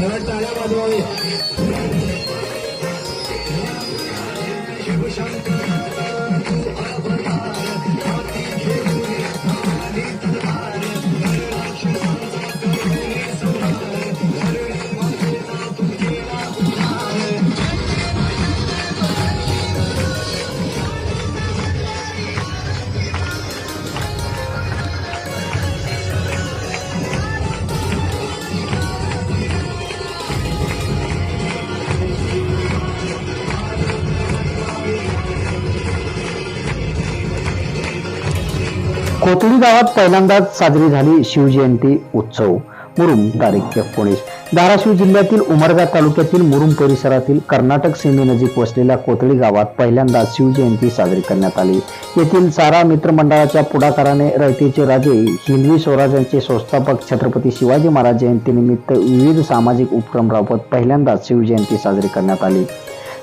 टाळ्या वाजवावे. खोतडी गावात पहिल्यांदाच साजरी झाली शिवजयंती उत्सव. मुरुम तारीख एकोणीस धाराशिव जिल्ह्यातील उमरगा तालुक्यातील मुरुम परिसरातील कर्नाटक सीमेनजीक वसलेल्या कोतळी गावात पहिल्यांदाच शिवजयंती साजरी करण्यात आली. येथील सारा मित्रमंडळाच्या पुढाकाराने रयतेचे राजे हिंदवी स्वराज्यांचे संस्थापक छत्रपती शिवाजी महाराज जयंतीनिमित्त विविध सामाजिक उपक्रम राबवत पहिल्यांदाच शिवजयंती साजरी करण्यात आली.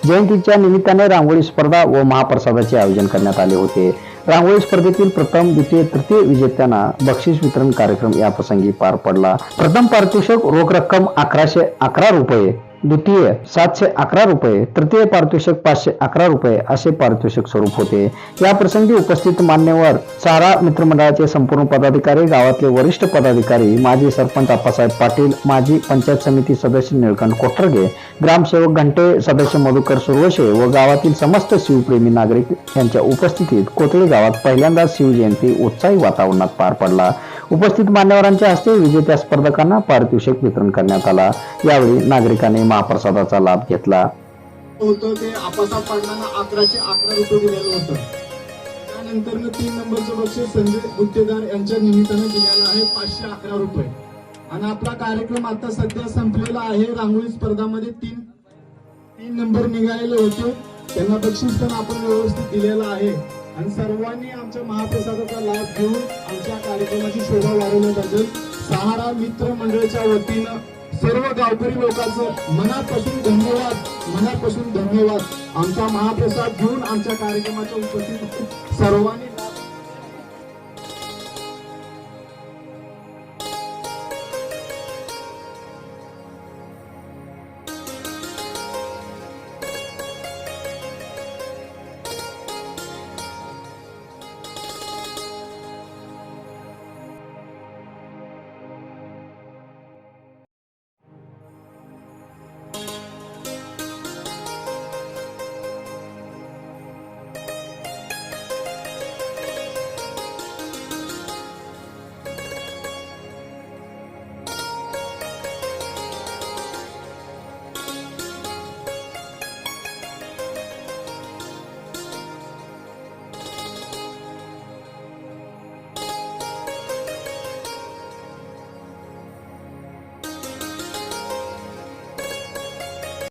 जयंतीच्या निमित्ताने रांगोळी स्पर्धा व महाप्रसादाचे आयोजन करण्यात आले होते. रांगोळी स्पर्धेतील प्रथम द्वितीय तृतीय विजेत्यांना बक्षीस वितरण कार्यक्रम या प्रसंगी पार पडला. प्रथम पारितोषिक रोख रक्कम अकराशे अकरा रुपये द्वितीय सातशे अकरा रुपये तृतीय पारितोषिक पाचशे अकरा रुपये असे पारितोषिक स्वरूप होते. या प्रसंगी उपस्थित मान्यवर सारा मित्रमंडळाचे संपूर्ण पदाधिकारी गावातले वरिष्ठ पदाधिकारी माजी सरपंच आप्पासाहेब पाटील माजी पंचायत समिती सदस्य निळकंठ कोटरगे ग्रामसेवक घंटे सदस्य मधुकर सुरवशे व गावातील समस्त शिवप्रेमी नागरिक यांच्या उपस्थितीत कोथळी गावात पहिल्यांदाच शिवजयंती उत्साही वातावरणात पार पडला. उपस्थित मान्यवरांच्या हस्ते विजेत्या स्पर्धकांना पारितोषिक वितरण करण्यात आला. यावेळी नागरिकांनी महाप्रसादाचा लाभ घेतला. होतं ते आपासात अकराशे अकरा रुपये दिलेलं होतं. त्यानंतर तीन नंबरचं बक्षीस संजय गुत्तेदार यांच्या निमित्तानं दिलेलं आहे पाचशे अकरा रुपये. आणि आपला कार्यक्रम आता सध्या संपलेला आहे. रांगोळी स्पर्धामध्ये तीन तीन नंबर निघालेले होते. त्यांना बक्षीस पण आपण व्यवस्थित दिलेलं आहे. आणि सर्वांनी आमच्या महाप्रसादाचा लाभ घेऊन आमच्या कार्यक्रमाची शोभा वाढवण्याबद्दल सहारा मित्र मंडळाच्या वतीनं सर्व गावकरी लोकांचं मनापासून धन्यवाद मनापासून धन्यवाद. आमचा महाप्रसाद घेऊन आमच्या कार्यक्रमाच्या उपस्थित सर्वांनी